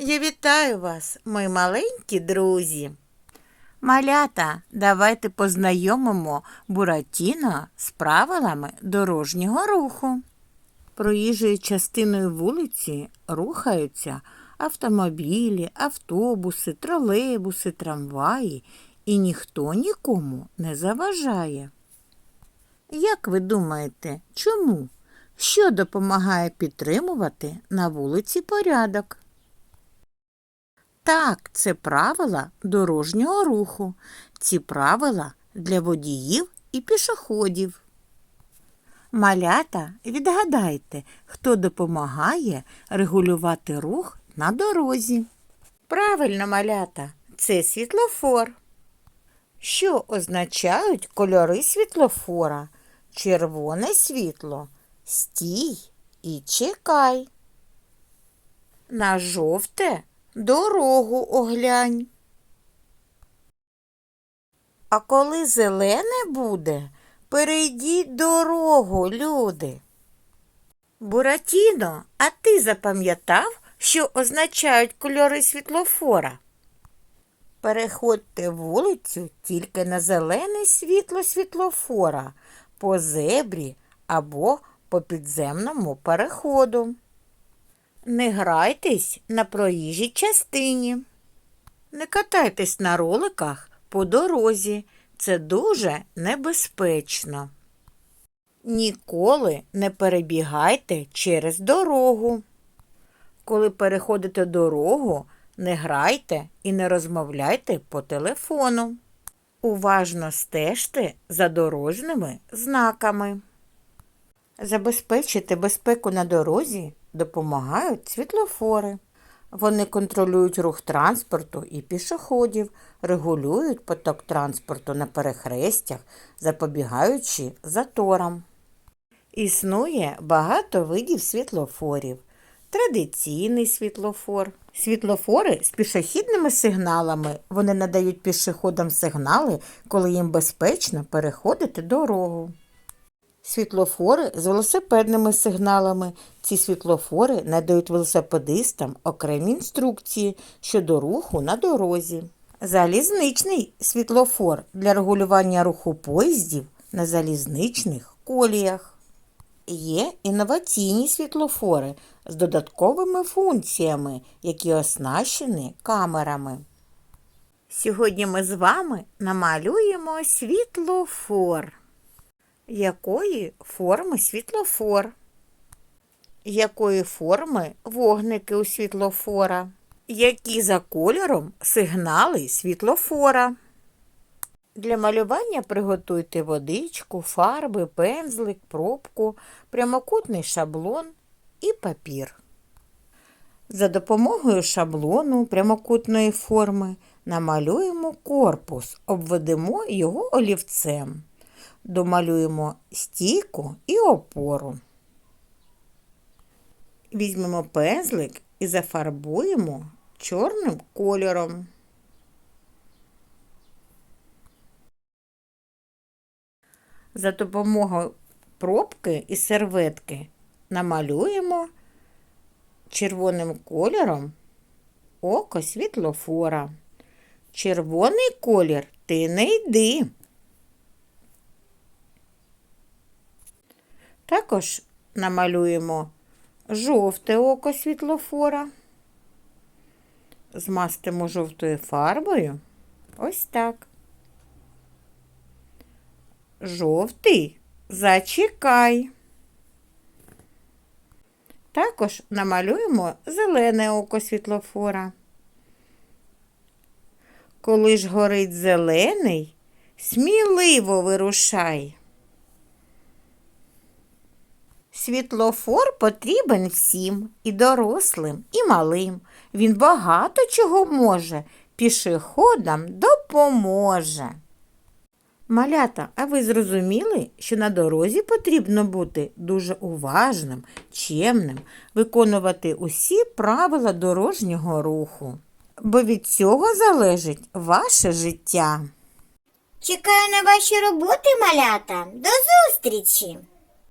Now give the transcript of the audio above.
Я вітаю вас, мої маленькі друзі. Малята, давайте познайомимо Буратіно з правилами дорожнього руху. Проїжджою частиною вулиці рухаються автомобілі, автобуси, тролейбуси, трамваї, і ніхто нікому не заважає. Як ви думаєте, чому? Що допомагає підтримувати на вулиці порядок? Так, це правила дорожнього руху. Ці правила для водіїв і пішоходів. Малята, відгадайте, хто допомагає регулювати рух на дорозі. Правильно, малята, це світлофор. Що означають кольори світлофора? Червоне світло, стій і чекай. На жовте дорогу оглянь. А коли зелене буде, перейдіть дорогу, люди. Буратіно, а ти запам'ятав, що означають кольори світлофора? Переходьте вулицю тільки на зелене світло світлофора, по зебрі або по підземному переходу. Не грайтесь на проїжджій частині. Не катайтесь на роликах по дорозі. Це дуже небезпечно. Ніколи не перебігайте через дорогу. Коли переходите дорогу, не грайте і не розмовляйте по телефону. Уважно стежте за дорожніми знаками. Забезпечити безпеку на дорозі допомагають світлофори. Вони контролюють рух транспорту і пішоходів, регулюють поток транспорту на перехрестях, запобігаючи заторам. Існує багато видів світлофорів. Традиційний світлофор. Світлофори з пішохідними сигналами. Вони надають пішоходам сигнали, коли їм безпечно переходити дорогу. Світлофори з велосипедними сигналами. Ці світлофори надають велосипедистам окремі інструкції щодо руху на дорозі. Залізничний світлофор для регулювання руху поїздів на залізничних коліях. Є інноваційні світлофори з додатковими функціями, які оснащені камерами. Сьогодні ми з вами намалюємо світлофор. Якої форми світлофор? Якої форми вогники у світлофора? Які за кольором сигнали світлофора? Для малювання приготуйте водичку, фарби, пензлик, пробку, прямокутний шаблон і папір. За допомогою шаблону прямокутної форми намалюємо корпус, обведемо його олівцем. Домалюємо стійку і опору. Візьмемо пензлик і зафарбуємо чорним кольором. За допомогою пробки і серветки намалюємо червоним кольором око світлофора. Червоний колір ти не йди. Також намалюємо жовте око світлофора. Змастимо жовтою фарбою. Ось так. Жовтий зачекай. Також намалюємо зелене око світлофора. Коли ж горить зелений, сміливо вирушай. Світлофор потрібен всім, і дорослим, і малим. Він багато чого може, пішоходам допоможе. Малята, а ви зрозуміли, що на дорозі потрібно бути дуже уважним, чемним, виконувати усі правила дорожнього руху, бо від цього залежить ваше життя. Чекаю на ваші роботи, малята. До зустрічі!